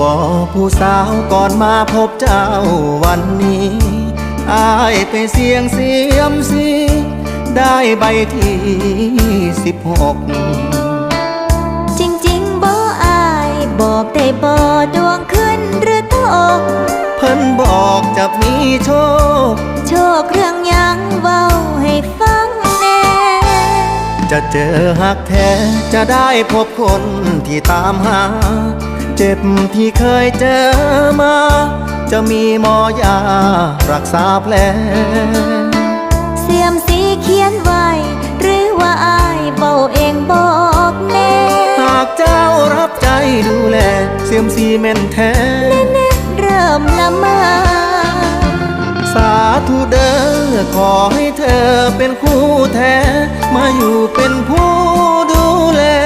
บอผู้สาวก่อนมาพบเจ้าวันนี้อายไปเสียงเสียมสีได้ใบที่สิบหกจริงๆบ่อายบอกได้บ่ดวงขึ้นหรือตก เพิ่นบอกจะมีโชค โชคเรื่องหยังเว้าให้ฟังแน่ จะเจอหักแท้จะได้พบคนที่ตามหา เจ็บที่เคยเจอมา จะมีหมอยารักษาแผลเสียมสีเขียนไว้ หรือว่าอายเบาเองบอกแน่ หากเจ้ารับใจดูแล เสียมสีแม่นแท้เริ่มละเมาสาธุเด้อขอให้เธอเป็นคู่แท้ มาอยู่เป็นผู้